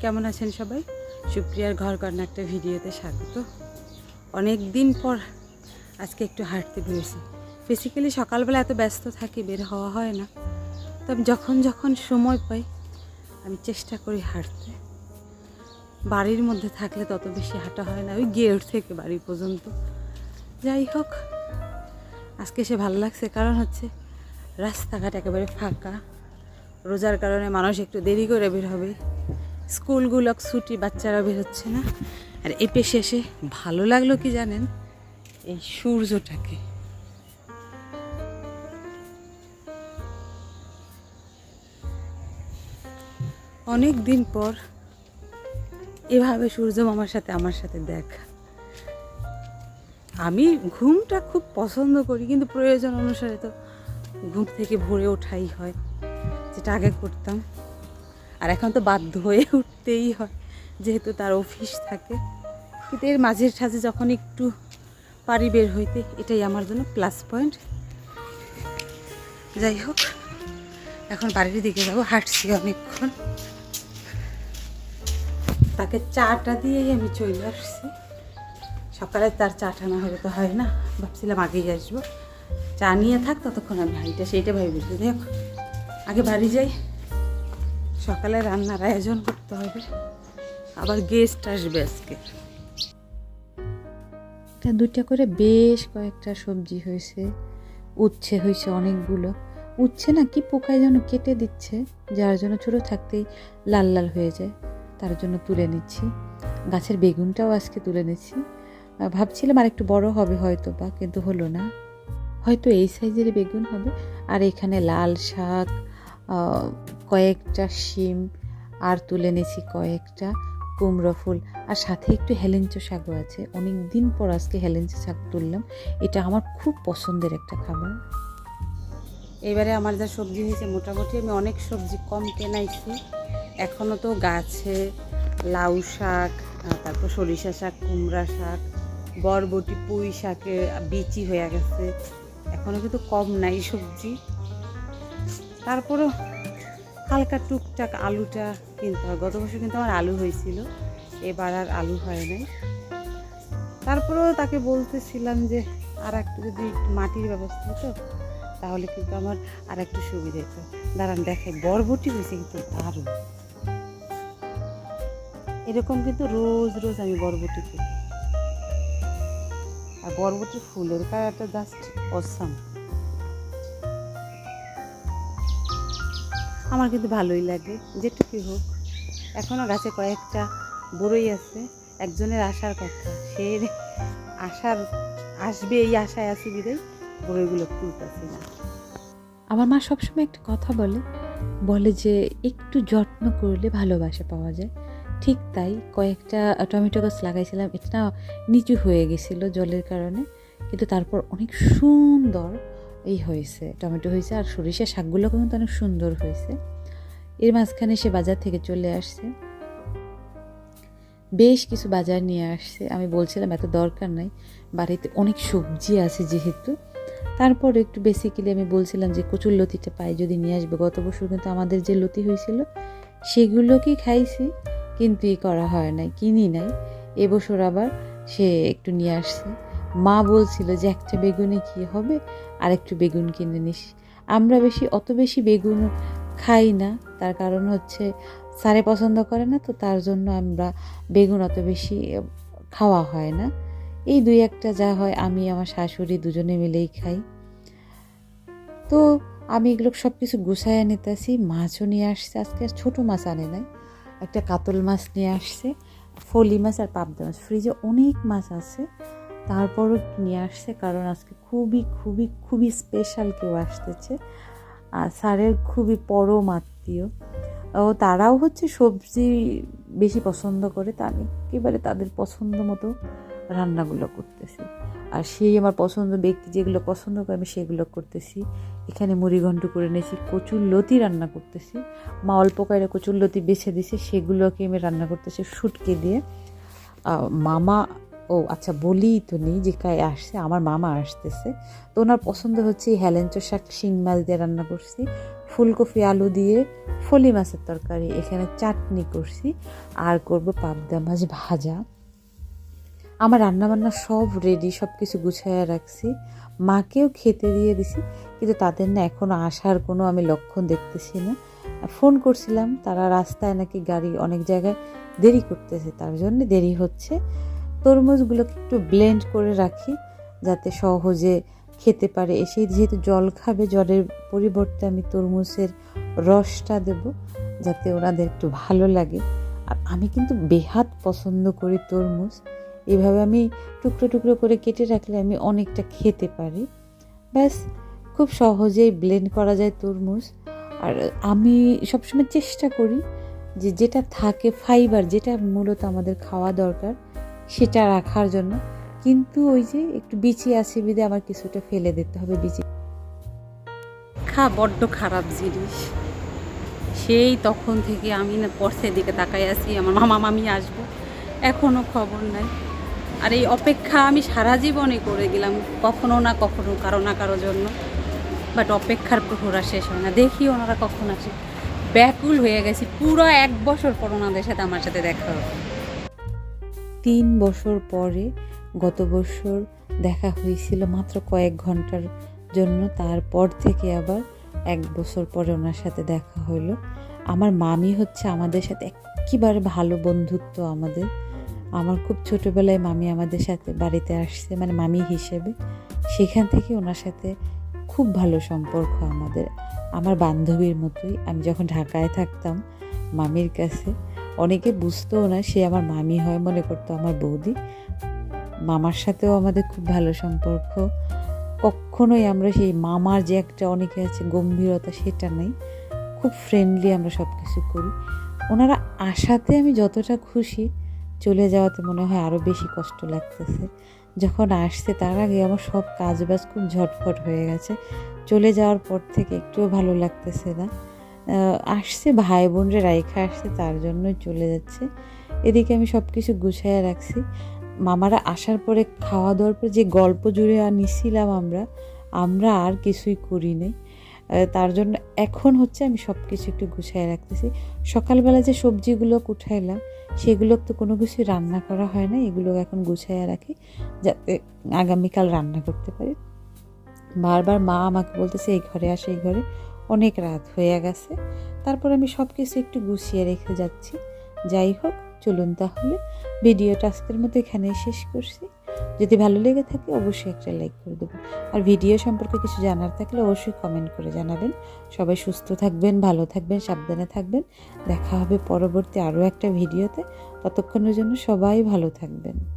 কেমন আছেন সবাই? সুপ্রিয়ার ঘর কর্না একটা ভিডিওতে স্বাগত। অনেক দিন পর আজকে একটু হাঁটতে বেরিয়েছি। বেসিক্যালি সকালবেলা এত ব্যস্ত থাকি, বের হওয়া হয় না। তবে যখন যখন সময় পাই, আমি চেষ্টা করি হাঁটতে। বাড়ির মধ্যে থাকলে তত বেশি হাঁটা হয় না, ওই গেট থেকে বাড়ি পর্যন্ত। যাই হোক, আজকে সে ভালো লাগছে। কারণ হচ্ছে, রাস্তাঘাট একেবারে ফাঁকা। রোজার কারণে মানুষ একটু দেরি করে বের হবে। স্কুলগুলো ছুটি বাচ্চারা বের হচ্ছে না। আর এ পেশে এসে ভালো লাগল কি জানেন? এই সূর্যটাকে। অনেক দিন পর এভাবে সূর্য মামার সাথে আমার সাথে দেখা। আমি ঘুমটা খুব পছন্দ করি, কিন্তু প্রয়োজন অনুসারে তো ঘুম থেকে ভোরে ওঠাই হয়। যেটা আগে করতাম। আর এখন তো বাধ্য হয়ে উঠতেই হয়, যেহেতু তার অফিস থাকে। কিন্তু এর মাঝের সাঝে যখন একটু পারি বের হইতে, এটাই আমার জন্য প্লাস পয়েন্ট যাই হোক, এখন বাড়ির দিকে যাব, হাঁটছি অনেকক্ষণ। তাকে চাটা দিয়েই আমি চলে আসছি। সকালে তার চাটা না হলে তো হয় না, ভাবছিলাম আগেই আসব। চা নিয়ে থাক, ততক্ষণ আমি হাইটা সেইটা ভেবেছি দেখ আগে বাড়ি যাই। সকালে রান্নার আয়োজন করতে হবে। আবার গেস্ট আসবে আজকে। দুটা করে বেশ কয়েকটা সবজি হয়েছে, উচ্ছে হয়েছে অনেকগুলো। উচ্ছে না কি পোকায় যেন কেটে দিচ্ছে, যার জন্য ছোটো থাকতেই লাল লাল হয়ে যায়, তার জন্য তুলে নিচ্ছি। গাছের বেগুনটাও আজকে তুলে নিচ্ছি। ভাবছিলাম আর একটু বড় হবে হয়তো বা কিন্তু হলো না। হয়তো এই সাইজের বেগুন হবে, আর এখানে লাল শাক কয়েকটা শিম, আর তুলে নিয়েছি কয়েকটা কুমড়ো ফুল। আর সাথে একটু হেলেঞ্চো শাকও আছে। অনেক দিন পর আজকে হেলেঞ্চো শাক তুললাম। এটা আমার খুব পছন্দের একটা খাবার। এবারে আমার যা সবজি হয়েছে, মোটামুটি আমি অনেক সবজি কম কেনাইছি। এখনও তো গাছে লাউ শাক তারপর সরিষা শাক, কুমড়া শাক, বরবটি, পুঁই শাকে বিচি হয়ে গেছে। এখনও কিন্তু কম নাই সবজি। তারপরও হালকা টুকটাক আলুটা কিনতে হয়। গত বছর কিন্তু আমার আলু হয়েছিল। এবার আর আলু হয় নাই। তারপরেও তাকে বলতেছিলাম যে আর একটু যদি মাটির ব্যবস্থা হতো, তাহলে কিন্তু আমার আর একটু সুবিধা হতো। দাঁড়ান দেখে বরবটি হয়েছে কিন্তু দারুণ। এরকম কিন্তু রোজ রোজ আমি বরবটি করি আর বরবটির ফুলের কালারটা জাস্ট অসাম আমার কিন্তু ভালোই লাগে, যেটুকুই হোক। এখনও গাছে কয়েকটা বড়ই আছে, একজনের আসার কথা। সে আসার, আসবে এই আশায় আছি বিদায় বড়ইগুলো তুলতেছি না। আমার মা সবসময় একটা কথা বলে বলে যে একটু যত্ন করলে ভালোবাসা পাওয়া যায়। ঠিক তাই কয়েকটা টমেটো গাছ লাগাইছিলাম, এটা নিচু হয়ে গেছিল জলের কারণে, কিন্তু তারপর অনেক সুন্দর এই হয়েছে, টমেটো হয়েছে আর সরিষা শাকগুলো কিন্তু অনেক সুন্দর হয়েছে। এর মাঝখানে সে বাজার থেকে চলে আসছে। বেশ কিছু বাজার নিয়ে আসছে। আমি বলছিলাম, এত দরকার নাই। বাড়িতে অনেক সবজি আছে যেহেতু। তারপর একটু বেসিক্যালি আমি বলছিলাম যে, কচুর লতিটা পাই, যদি নিয়ে আসবে। গত বছর কিন্তু আমাদের যে লতি হয়েছিল সেগুলোকেই খাইছি, কিন্তু ই করা হয় নাই, কিনি নাই। এবছর আবার সে একটু নিয়ে আসছে। মা বলছিল যে একটা বেগুনে কি হবে? আর একটু বেগুন কিনে নিস। আমরা বেশি, অত বেশি বেগুন খাই না। তার কারণ হচ্ছে স্যারে পছন্দ করে না, তো তার জন্য আমরা বেগুন অত বেশি খাওয়া হয় না। এই দুই একটা যা হয়, আমি, আমার শাশুড়ি দুজনে মিলেই খাই। তো আমি এগুলো সব কিছু গুছাইয়া নিতেছি, মাছও নিয়ে আসছে আজকে, আর ছোটো মাছ আনে নাই। একটা কাতল মাছ নিয়ে আসছে, ফলি মাছ আর পাবদা মাছ। ফ্রিজে অনেক মাছ আছে তারপরও নিয়ে আসছে, কারণ আজকে খুবই খুবই খুবই স্পেশাল কেউ আসতেছে। আর স্যারের খুবই পরম আত্মীয়। ও তারাও হচ্ছে সবজি বেশি পছন্দ করে, তা আমি একেবারে তাদের পছন্দ মতো রান্নাগুলো করতেছি। আর সেই আমার পছন্দ ব্যক্তি যেগুলো পছন্দ করে আমি সেগুলো করতেছি। এখানে মুড়িঘণ্ট করে নিয়েছি কচুর লতি রান্না করতেছি। মা অল্প কয়টা কচুর লতি বেছে দিছে, সেগুলোকে আমি রান্না করতেছি শুটকে দিয়ে। মামা ও আচ্ছা বলি তো নেই যে কায় আসছে, আমার মামা আসতেছে। তো ওনার পছন্দ হচ্ছে এই হেলেঞ্চো শাক শিং মাছ দিয়ে রান্না করছি, ফুলকপি আলু দিয়ে ফলি মাছের তরকারি, এখানে চাটনি করছি, আর করব পাবদা মাছ ভাজা। আমার রান্নাবান্না সব রেডি সব কিছু গুছাইয়া রাখছি। মাকেও খেতে দিয়ে দিছি, কিন্তু তাদের না এখনও আসার কোনো আমি লক্ষণ দেখতেছি না। ফোন করছিলাম, তারা রাস্তায় নাকি গাড়ি অনেক জায়গায় দেরি করতেছে, তার জন্য দেরি হচ্ছে। তরমুজগুলোকে একটু ব্লেন্ড করে রাখি, যাতে সহজে খেতে পারে। এসে যেহেতু জল খাবে, জলের পরিবর্তে আমি তরমুজের রসটা দেব, যাতে ওনাদের একটু ভালো লাগে। আর আমি কিন্তু বেহাত পছন্দ করি তরমুজ। এভাবে আমি টুকরো টুকরো করে কেটে রাখলে আমি অনেকটা খেতে পারি। ব্যাস, খুব সহজেই ব্লেন্ড করা যায় তরমুজ। আর আমি সবসময় চেষ্টা করি যে যেটা থাকে ফাইবার যেটা মূলত আমাদের খাওয়া দরকার সেটা রাখার জন্য। কিন্তু ওই যে একটু বিচি আছে বিদে আমার কিছুটা ফেলে দিতে হবে বিচি। খা, বড্ড খারাপ জিনিস। সেই তখন থেকে আমি না পর্সের দিকে তাকাই আছি, আমার মামা মামি আসব এখনও খবর নাই। আর এই অপেক্ষা আমি সারা জীবনে করে গেলাম, কখনো না কখনো, কারও না কারও জন্য। বাট অপেক্ষার প্রহরা শেষ হয় না। দেখি ওনারা কখন আসে। ব্যাকুল হয়ে গেছি, পুরো এক বছর পর ওনাদের সাথে আমার সাথে দেখা হবে। তিন বছর পরে গত বছর দেখা হয়েছিল মাত্র কয়েক ঘণ্টার জন্য। তারপর থেকে আবার এক বছর পরে ওনার সাথে দেখা হলো। আমার মামি হচ্ছে আমাদের সাথে একেবারে ভালো বন্ধুত্ব আমাদের। আমার খুব ছোটোবেলায় মামি আমাদের সাথে বাড়িতে আসছে মানে মামি হিসেবে। সেখান থেকে ওনার সাথে খুব ভালো সম্পর্ক আমাদের। আমার বান্ধবীর মতোই। আমি যখন ঢাকায় থাকতাম মামির কাছে অনেকে বুঝতেও না সে আমার মামি হয় মনে করতো আমার বৌদি। মামার সাথেও আমাদের খুব ভালো সম্পর্ক। কখনোই আমরা সেই মামার যে একটা অনেকে আছে গম্ভীরতা সেটা নেই। খুব ফ্রেন্ডলি আমরা সব কিছু করি। ওনারা আসাতে আমি যতটা খুশি চলে যাওয়াতে মনে হয় আরও বেশি কষ্ট লাগতেছে। যখন আসছে তার আগে আমার সব কাজ বাজ খুব ঝটফট হয়ে গেছে। চলে যাওয়ার পর থেকে একটুও ভালো লাগতেছে না। আসছে ভাই বোনরে রাইখা আসছে, তার জন্যই চলে যাচ্ছে। এদিকে আমি সব কিছু গুছাইয়া রাখছি। মামারা আসার পরে খাওয়া দাওয়ার পর যে গল্প জুড়ে আর নিছিলাম আমরা আমরা আর কিছুই করি নাই। তার জন্য এখন হচ্ছে আমি সব কিছু একটু গুছাইয়া রাখতেছি। সকালবেলা যে সবজিগুলো উঠাইলাম, সেগুলো তো কোনো কিছু রান্না করা হয় না এগুলো এখন গুছাইয়া রাখি, যাতে আগামীকাল রান্না করতে পারি। বারবার মা আমাকে বলতেছে, এই ঘরে আসে, এই ঘরে। অনেক রাত হয়ে গেছে। তারপর আমি সব কিছু একটু গুছিয়ে রেখে যাচ্ছি। যাই হোক, চলুন তাহলে। ভিডিওটা আজকের মতো এখানেই শেষ করছি। যদি ভালো লেগে থাকে, অবশ্যই একটা লাইক করে দেবেন। আর ভিডিও সম্পর্কে কিছু জানার থাকলে অবশ্যই কমেন্ট করে জানাবেন। সবাই সুস্থ থাকবেন, ভালো থাকবেন, সাবধানে থাকবেন। দেখা হবে পরবর্তী আরও একটা ভিডিওতে। ততক্ষণের জন্য সবাই ভালো থাকবেন।